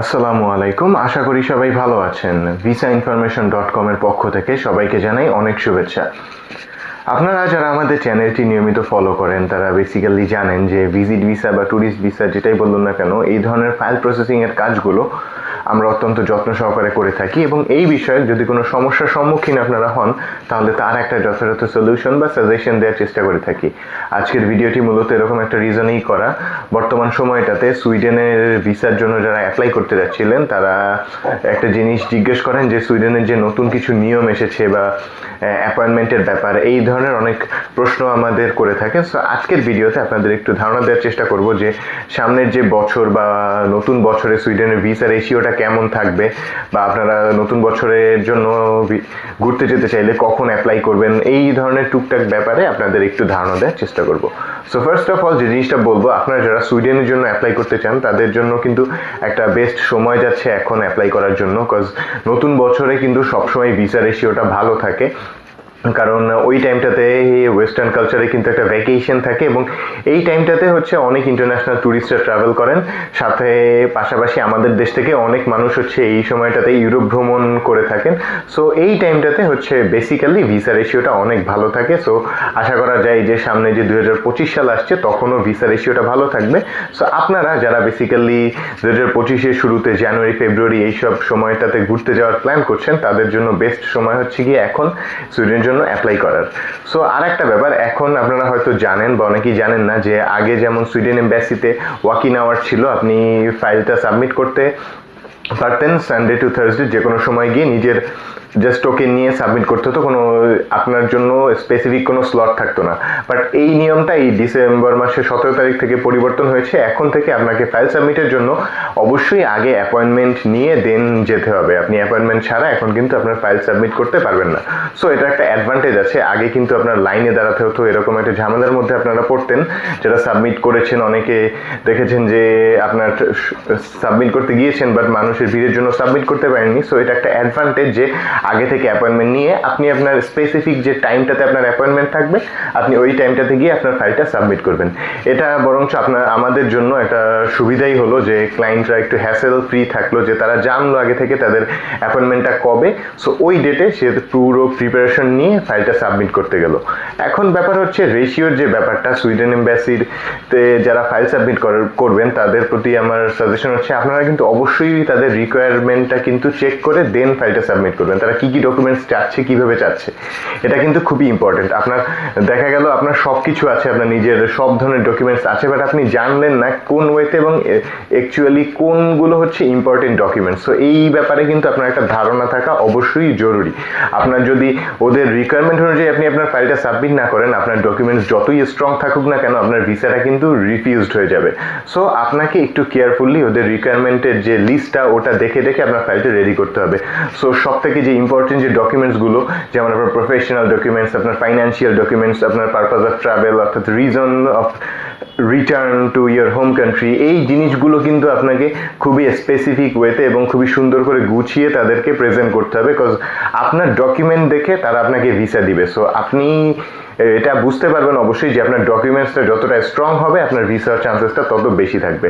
আসসালামু আলাইকুম। আশা করি সবাই ভালো আছেন। ভিসা ইনফরমেশন ডট কমের পক্ষ থেকে সবাইকে জানাই অনেক শুভেচ্ছা। আপনারা যারা আমাদের চ্যানেলটি নিয়মিত ফলো করেন, তারা বেসিক্যালি জানেন যে ভিজিট ভিসা বা ট্যুরিস্ট ভিসা যেটাই বলুন না কেন, এই ধরনের ফাইল প্রসেসিংয়ের কাজগুলো আমরা অত্যন্ত যত্ন সহকারে করে থাকি এবং এই বিষয়ে যদি কোনো সমস্যার সম্মুখীন আপনারা হন, তাহলে তার একটা যথাযথ সলিউশন বা সাজেশন দেওয়ার চেষ্টা করে থাকি। আজকের ভিডিওটি মূলত এরকম একটা রিজনেই করা। বর্তমান সময়টাতে সুইডেনের ভিসার জন্য যারা অ্যাপ্লাই করতে যাচ্ছিলেন, তারা একটা জিনিস জিজ্ঞেস করেন যে সুইডেনের যে নতুন কিছু নিয়ম এসেছে বা অ্যাপয়েন্টমেন্টের ব্যাপার, এই ধরনের অনেক প্রশ্ন আমাদের করে থাকে। সো আজকের ভিডিওতে আপনাদের একটু ধারণা দেওয়ার চেষ্টা করব যে সামনের যে বছর বা নতুন বছরে সুইডেনের ভিসা রেশিওটা কেমন থাকবে বা আপনারা নতুন বছরের জন্য ঘুরতে যেতে চাইলে কখন অ্যাপ্লাই করবেন, এই ধরনের টুকটাক ব্যাপারে আপনাদের একটু ধারণা দেওয়ার চেষ্টা করব। সো ফার্স্ট অফ অল যে জিনিসটা বলব, আপনারা যারা সুইডেনের জন্য অ্যাপ্লাই করতে চান, তাদের জন্য কিন্তু একটা বেস্ট সময় যাচ্ছে এখন অ্যাপ্লাই করার জন্য কজ নতুন বছরে কিন্তু সবসময় ভিসা রেশিওটা ভালো থাকে। কারণ ওই টাইমটাতে ওয়েস্টার্ন কালচারে কিন্তু একটা ভ্যাকেশন থাকে এবং এই টাইমটাতে হচ্ছে অনেক ইন্টারন্যাশনাল ট্যুরিস্টরা ট্রাভেল করেন। সাথে পাশাপাশি আমাদের দেশ থেকে অনেক মানুষ হচ্ছে এই সময়টাতে ইউরোপ ভ্রমণ করে থাকেন। সো এই টাইমটাতে হচ্ছে বেসিক্যালি ভিসা রেশিওটা অনেক ভালো থাকে। সো আশা করা যায় যে সামনে যে দু হাজার পঁচিশ সাল আসছে, তখনও ভিসা রেশিওটা ভালো থাকবে। সো আপনারা যারা বেসিক্যালি দু হাজার পঁচিশের শুরুতে জানুয়ারি ফেব্রুয়ারি এইসব সময়টাতে ঘুরতে যাওয়ার প্ল্যান করছেন, তাদের জন্য বেস্ট সময় হচ্ছে গিয়ে এখন। সুইডেনের অ্যাপ্লাই করার। সো আর একটা ব্যাপার, এখন আপনারা হয়তো জানেন বা অনেকেই জানেন না যে আগে যেমন সুইডেন এম্বাসিতে ওয়াকিং আওয়ার ছিল, আপনি ফাইলটা সাবমিট করতে পারতেন সানডে টু থার্সডে যে কোনো সময় গিয়ে নিজের জাস্ট টোকেন নিয়ে সাবমিট করতে হতো, কোনো, আপনার জন্য স্পেসিফিক কোনো স্লট থাকতো না। বাট এই নিয়মটা এই ডিসেম্বর মাসের সতেরো তারিখ থেকে পরিবর্তন হয়েছে। এখন থেকে আপনাকে ফাইল সাবমিটের জন্য অবশ্যই আগে অ্যাপয়েন্টমেন্ট নিয়ে দেন যেতে হবে। আপনি অ্যাপয়েন্টমেন্ট ছাড়া এখন কিন্তু আপনার ফাইল সাবমিট করতে পারবেন না। সো এটা একটা অ্যাডভান্টেজ আছে। আগে কিন্তু আপনার লাইনে দাঁড়াতে হতো, এরকম একটা ঝামেলার মধ্যে আপনারা পড়তেন। যেটা সাবমিট করেছেন, অনেকে দেখেছেন যে আপনার সাবমিট করতে গিয়েছেন বাট মানুষের ভিড়ের জন্য সাবমিট করতে পারেননি। সো এটা একটা অ্যাডভান্টেজ যে আগে থেকে অ্যাপয়েন্টমেন্ট নিয়ে আপনি আপনার স্পেসিফিক যে টাইমটাতে আপনার অ্যাপয়েন্টমেন্ট থাকবে, আপনি ওই টাইমটাতে গিয়ে আপনার ফাইলটা সাবমিট করবেন। এটা বরঞ্চ আপনার, আমাদের জন্য একটা সুবিধাই হলো যে ক্লায়েন্টরা একটু হ্যাসেল ফ্রি থাকল, যে তারা জানলো আগে থেকে তাদের অ্যাপয়েন্টমেন্টটা কবে। সো ওই ডেটে সে পুরো প্রিপারেশন নিয়ে ফাইলটা সাবমিট করতে গেল। এখন ব্যাপার হচ্ছে রেশিওর যে ব্যাপারটা সুইডেন এম্বাসির তে যারা ফাইল সাবমিট করবেন, তাদের প্রতি আমার সাজেশন হচ্ছে আপনারা কিন্তু অবশ্যই তাদের রিকোয়ারমেন্টটা কিন্তু চেক করে দেন ফাইলটা সাবমিট করবেন। তারা কি কি ডকুমেন্টস চাচ্ছে, কীভাবে চাচ্ছে, এটা কিন্তু খুবই ইম্পর্টেন্ট আপনার দেখা গেল, আপনার সব কিছু আছে, আপনার নিজের সব ধরনের ডকুমেন্টস আছে বাট আপনি জানলেন না কোন ওয়েতে এবং অ্যাকচুয়ালি কোনগুলো হচ্ছে ইম্পর্টেন্ট ডকুমেন্টস সো এই ব্যাপারে কিন্তু আপনার একটা ধারণা থাকা অবশ্যই জরুরি। আপনার যদি ওদের রিকোয়ারমেন্ট অনুযায়ী আপনি আপনার ফাইলটা সাবমিট না করেন, আপনার ডকুমেন্টস যতই স্ট্রং থাকুক না কেন, আপনার ভিসাটা কিন্তু রিফিউজড হয়ে যাবে। সো আপনাকে একটু কেয়ারফুলি ওদের রিকোয়ারমেন্টের যে লিস্টটা ওটা দেখে দেখে আপনার ফাইলটা রেডি করতে হবে। সো সব থেকে যে ইম্পর্টেন্ট যে ডকুমেন্টসগুলো যেমন আপনার প্রফেশনাল ডকুমেন্টস আপনার ফাইন্যান্সিয়াল ডকুমেন্টস আপনার পারপাস অফ ট্রাভেল অর্থাৎ reason of return to your home country এই জিনিসগুলো কিন্তু আপনাকে খুবই স্পেসিফিক ওয়েতে এবং খুবই সুন্দর করে গুছিয়ে তাদেরকে প্রেজেন্ট করতে হবে বিকজ আপনার ডকুমেন্ট দেখে তারা আপনাকে ভিসা দিবে। সো আপনি এটা বুঝতে পারবেন অবশ্যই যে আপনার ডকুমেন্টসটা যতটা স্ট্রং হবে, আপনার ভিসার চান্সেসটা তত বেশি থাকবে।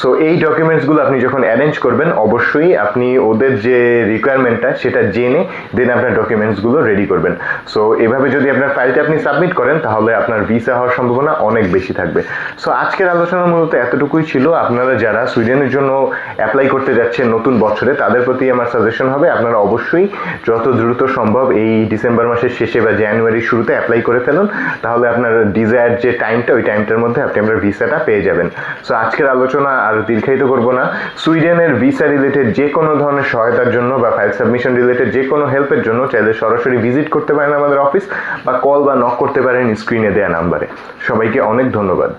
সো এই ডকুমেন্টসগুলো আপনি যখন অ্যারেঞ্জ করবেন, অবশ্যই আপনি ওদের যে রিকোয়ারমেন্টটা সেটা জেনে দেন আপনার ডকুমেন্টসগুলো রেডি করবেন। সো এভাবে যদি আপনার ফাইলটা আপনি সাবমিট করেন, তাহলে আপনার ভিসা হওয়ার সম্ভাবনা অনেক বেশি থাকবে। সো আজকের আলোচনা মূলত এতটুকুই ছিল। আপনারা যারা সুইডেনের জন্য অ্যাপ্লাই করতে যাচ্ছেন নতুন বছরে, তাদের প্রতি আমার সাজেশন হবে, আপনারা অবশ্যই যত দ্রুত সম্ভব এই ডিসেম্বর মাসের শেষে বা জানুয়ারির শুরুতে অ্যাপ্লাই করে ফেলুন, তাহলে আপনার ডিজায়ার যে টাইমটা ওই টাইমটার মধ্যে আপনি আপনার ভিসাটা পেয়ে যাবেন। সো আজকের আলোচনা আর দীর্ঘায়িত করব না। সুইডেনের ভিসা রিলেটেড যে কোনো ধরনের সহায়তার জন্য বা ফাইল সাবমিশন রিলেটেড যে কোনো হেল্পের জন্য চাইলে সরাসরি ভিজিট করতে পারেন আমাদের অফিস বা কল বা নক করতে পারেন স্ক্রিনে দেওয়া নাম্বারে সবাইকে অনেক ধন্যবাদ।